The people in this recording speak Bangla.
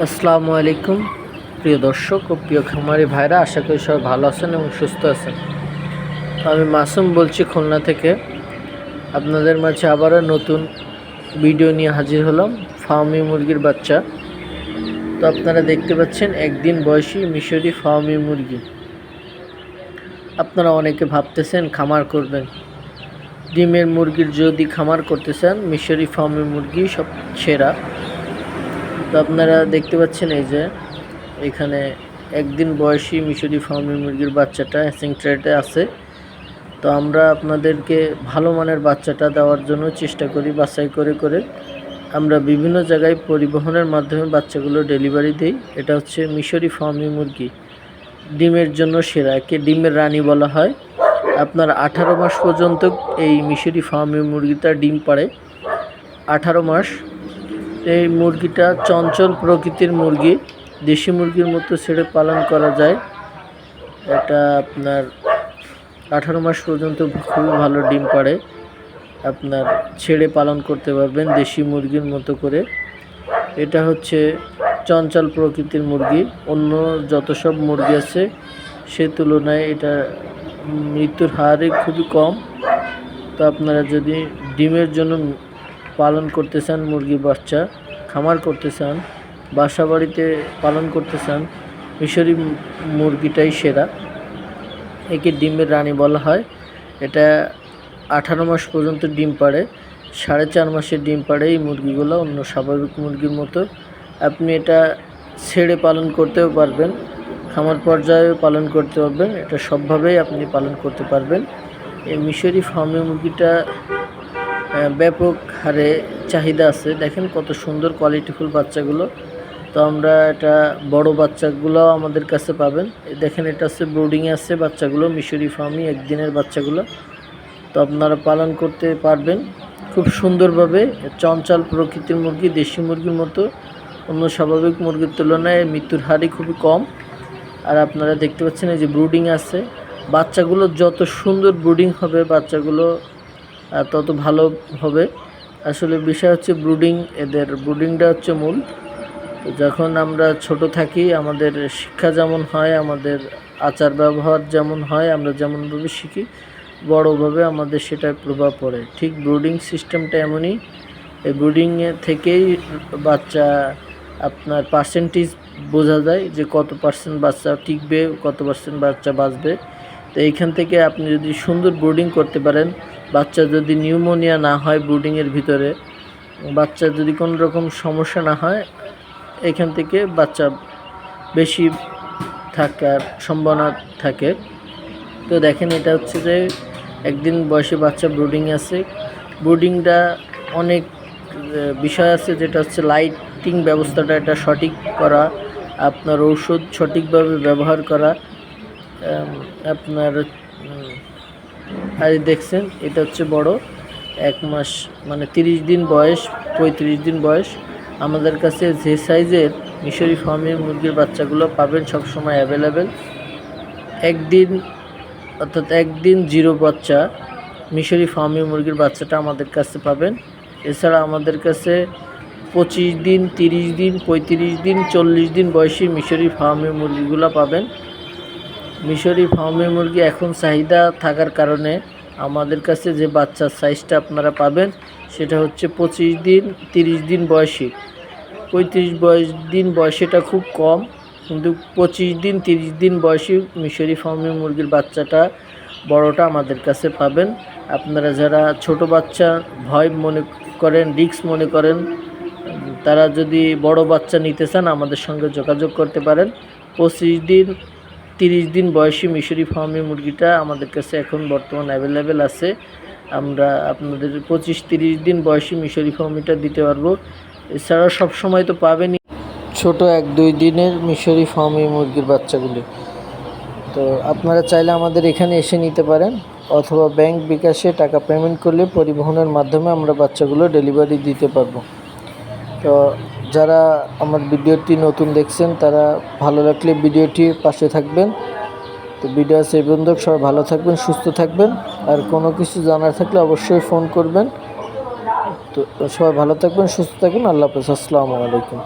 আসসালামু আলাইকুম, প্রিয় দর্শক ও প্রিয় খামারি ভাইরা, আশা করি সবাই ভালো আছেন এবং সুস্থ আছেন। আমি মাসুম বলছি খুলনা থেকে। আপনাদের মাঝে আবারও নতুন ভিডিও নিয়ে হাজির হলাম ফার্মি মুরগির বাচ্চা। তো আপনারা দেখতে পাচ্ছেন, একদিন বয়সী মিশরি ফার্মি মুরগি। আপনারা অনেকে ভাবতেছেন, খামার করবেন। ডিমের মুরগির যদি খামার করতে চান, মিশরি ফার্মি মুরগি সব সেরা। তো আপনারা দেখতে পাচ্ছেন এই যে, এখানে একদিন বয়সী মিশরি ফার্মি মুরগির বাচ্চাটা হ্যাসিং ট্রেটে আছে। তো আমরা আপনাদেরকে ভালো মানের বাচ্চাটা দেওয়ার জন্য চেষ্টা করি, বাছাই করে করে। আমরা বিভিন্ন জায়গায় পরিবহনের মাধ্যমে বাচ্চাগুলো ডেলিভারি দিই। এটা হচ্ছে মিশরি ফার্মি মুরগি। ডিমের জন্য সেরা, একে ডিমের রানী বলা হয়। আপনার আঠারো মাস পর্যন্ত এই মিশরি ফার্মি মুরগিটা ডিম পাড়ে। আঠারো মাস এই মুরগিটা চঞ্চল প্রকৃতির মুরগি, দেশি মুরগির মতো ছেড়ে পালন করা যায়। এটা আপনার আঠারো মাস পর্যন্ত খুবই ভালো ডিম পাড়ে। আপনার ছেড়ে পালন করতে পারবেন দেশি মুরগির মতো করে। এটা হচ্ছে চঞ্চল প্রকৃতির মুরগি। অন্য যত সব মুরগি আছে, সে তুলনায় এটা মৃত্যুর হারে খুবই কম। তো আপনারা যদি ডিমের জন্য পালন করতে চান মুরগি, বাচ্চা, খামার করতে চান বাসা বাড়িতে পালন করতে চান মিশরি মুরগিটাই সেরা। একে ডিমের রানী বলা হয়। এটা আঠারো মাস পর্যন্ত ডিম পাড়ে, সাড়ে চার মাসের ডিম পাড়ে এই মুরগিগুলো, অন্য স্বাভাবিক মুরগির মতো। আপনি এটা ছেড়ে পালন করতেও পারবেন, খামার পর্যায়ে পালন করতে পারবেন, এটা সবভাবেই আপনি পালন করতে পারবেন। এই মিশরি ফার্মে মুরগিটা ব্যাপক হারে চাহিদা আছে। দেখেন কত সুন্দর কোয়ালিটিফুল বাচ্চাগুলো। তো আমরা এটা বড় বাচ্চাগুলো আমাদের কাছে পাবেন। দেখেন এটা হচ্ছে ব্রুডিংয়ে আছে বাচ্চাগুলো, মিশরি ফার্মি একদিনের বাচ্চাগুলো। তো আপনারা পালন করতে পারবেন। খুব সুন্দরভাবে চঞ্চল প্রকৃতির মুরগি, দেশি মুরগির মতো, অন্য স্বাভাবিক মুরগির তুলনায় মৃত্যুর হারই খুবই কম। আর আপনারা দেখতে পাচ্ছেন এই যে ব্রুডিং আছে। বাচ্চাগুলো যত সুন্দর ব্রুডিং হবে, বাচ্চাগুলো তত ভালো হবে। আসলে বিষয় হচ্ছে ব্রুডিং এদের, ব্রুডিংটা হচ্ছে মূল। তো যখন আমরা ছোট থাকি, আমাদের শিক্ষা যেমন হয়, আমাদের আচার ব্যবহার যেমন হয়, আমরা যেমনভাবে শিখি, বড়োভাবে আমাদের সেটার প্রভাব পড়ে। ঠিক ব্রুডিং সিস্টেমটা এমনই, এই ব্রুডিংয়ে থেকেই বাচ্চা আপনার পার্সেন্টেজ বোঝা যায় যে কত পার্সেন্ট বাচ্চা টিকবে, কত পার্সেন্ট বাচ্চা বাঁচবে। তো এইখান থেকে আপনি যদি সুন্দর ব্রুডিং করতে পারেন বাচ্চা যদি নিউমোনিয়া না হয় ব্রুডিংয়ের ভিতরে, বাচ্চা যদি কোনো রকম সমস্যা না হয়, এখান থেকে বাচ্চা বেশি থাকার সম্ভাবনা থাকে। তো দেখেন, এটা হচ্ছে যে একদিন বয়সে বাচ্চা ব্রুডিং আছে। ব্রুডিংটা অনেক বিষয় আছে যেটা হচ্ছে লাইটিং ব্যবস্থাটা, এটা সঠিক করা, আপনার ঔষধ সঠিকভাবে ব্যবহার করা আপনার আর দেখছেন, এটা হচ্ছে বড়। এক মাস মানে তিরিশ দিন বয়স, পঁয়ত্রিশ দিন বয়স। আমাদের কাছে যে সাইজের মিশরি ফার্মের মুরগির বাচ্চাগুলো পাবেন সবসময় অ্যাভেলেবেল একদিন, অর্থাৎ একদিন জিরো বাচ্চা মিশরি ফার্মি মুরগির বাচ্চাটা আমাদের কাছে পাবেন। এছাড়া আমাদের কাছে পঁচিশ দিন, তিরিশ দিন, পঁয়ত্রিশ দিন, চল্লিশ দিন বয়সী মিশরি ফার্মি মুরগিগুলো পাবেন। মিশরি ফার্মি মুরগি এখন চাহিদা থাকার কারণে আমাদের কাছে যে বাচ্চার সাইজটা আপনারা পাবেন, সেটা হচ্ছে পঁচিশ দিন, তিরিশ দিন বয়সী। পঁয়ত্রিশ বয়স দিন বয়সীটা খুব কম, কিন্তু পঁচিশ দিন, তিরিশ দিন বয়সী মিশরি ফার্মি মুরগির বাচ্চাটা বড়টা আমাদের কাছে পাবেন। আপনারা যারা ছোট বাচ্চা ভয় মনে করেন রিক্স মনে করেন, তারা যদি বড় বাচ্চা নিতে চান, আমাদের সঙ্গে যোগাযোগ করতে পারেন। পঁচিশ দিন তিরিশ দিন বয়সী মিশরি ফার্মি মুরগিটা আমাদের কাছে এখন বর্তমান অ্যাভেলেবেল আছে। আমরা আপনাদের পঁচিশ তিরিশ দিন বয়সী মিশরি ফার্মিটা দিতে পারব। এছাড়াও সব সময় তো পাবেনই। ছোট এক দুই দিনের মিশরি ফার্মি মুরগির বাচ্চাগুলি। তো আপনারা চাইলে আমাদের এখানে এসে নিতে পারেন, অথবা ব্যাংক বিকাশে টাকা পেমেন্ট করলে পরিবহনের মাধ্যমে আমরা বাচ্চাগুলো ডেলিভারি দিতে পারব। তো যারা আমার ভিডিওটি নতুন দেখছেন, তারা ভালো লাগলে ভিডিওটি পাশে থাকবেন। তো ভিডিও সেই পর্যন্ত, সবাই ভালো থাকবেন, সুস্থ থাকবেন। আর কোনো কিছু জানার থাকলে অবশ্যই ফোন করবেন। তো সবাই ভালো থাকবেন, সুস্থ থাকবেন। আল্লাহ হাফেজ, আসসালামু আলাইকুম।